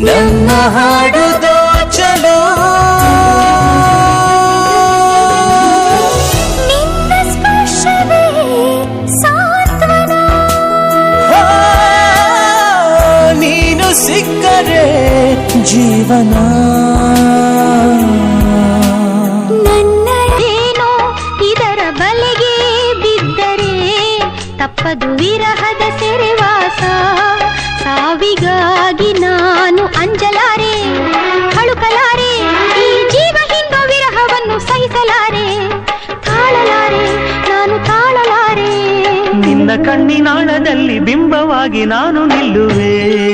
ನನ್ನ ಹಾಡುದೋ ಚಲೋ ನಿನ್ನ ಸ್ಪರ್ಶವೇ ನೀನು ಸಿಕ್ಕರೆ ಜೀವನ. ನನ್ನದೇನೋ ಇದರ ಬಲೆಗೆ ಬಿದ್ದರೆ ತಪ್ಪದು ವಿರಹದ ಸೆರೆ ಕಣ್ಣಿನಾಳದಲ್ಲಿ ಬಿಂಬವಾಗಿ ನಾನು ನಿಲ್ಲುವೆ.